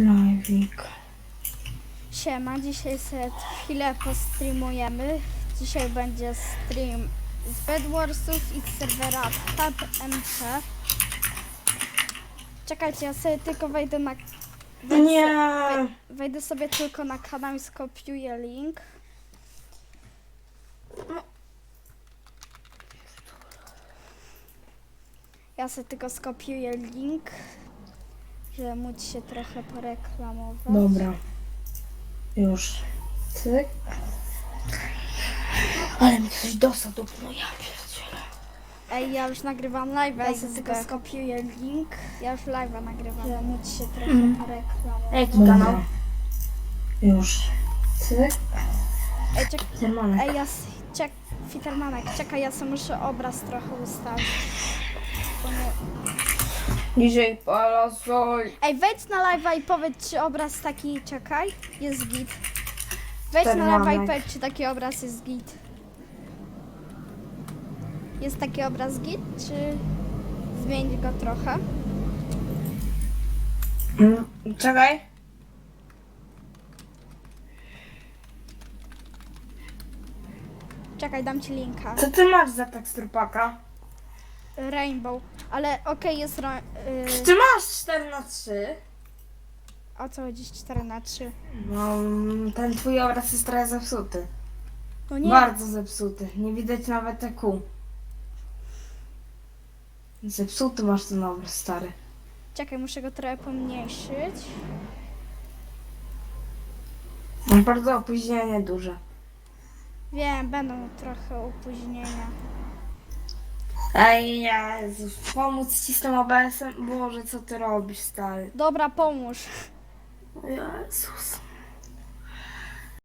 Live'ik. Siema, dzisiaj sobie chwilę postreamujemy. Dzisiaj będzie stream z Bedwarsów i z serwera PubMC. Czekajcie, ja sobie tylko wejdę na... Nie. Wejdę sobie tylko na kanał i skopiuję link. Ja sobie tylko skopiuję link, żeby móc się trochę poreklamować. Dobra. Już. Cyk. Ale mi ktoś dostał do no ja pierdzielę. Ej, ja już nagrywam live, ja sobie tylko skopiuję link. Ja już live'a nagrywam, żeby móc się trochę Mm. poreklamować. Jaki Dobra. kanał? Już. Cyk. Ej, czek, ej, ja s- czek, Fitermanek, czekaj, ja sobie muszę obraz trochę ustawić. Bo nie... Dzisiaj Palasol. Ej, wejdź na live'a i powiedz, czy obraz taki, czekaj, jest git. Wejdź na live'a i powiedz, czy taki obraz jest git. Jest taki obraz git, czy zmienić go trochę? Mm, Czekaj. Czekaj, dam ci linka. Co ty masz za teksturpaka? Rainbow, ale okej, jest... Czy y, ty masz 4 na 3 o co chodzi 4 na 3 No, ten twój obraz jest trochę zepsuty. No nie, Bardzo zepsuty. Nie widać nawet kół. Zepsuty masz ten obraz, stary. czekaj, muszę go trochę pomniejszyć. Masz bardzo opóźnienie duże. Wiem, będą trochę opóźnienia. Ej, Jezus, pomóc ci z tym OBS-em? Boże, co ty robisz, stary? Dobra, pomóż. Jezus.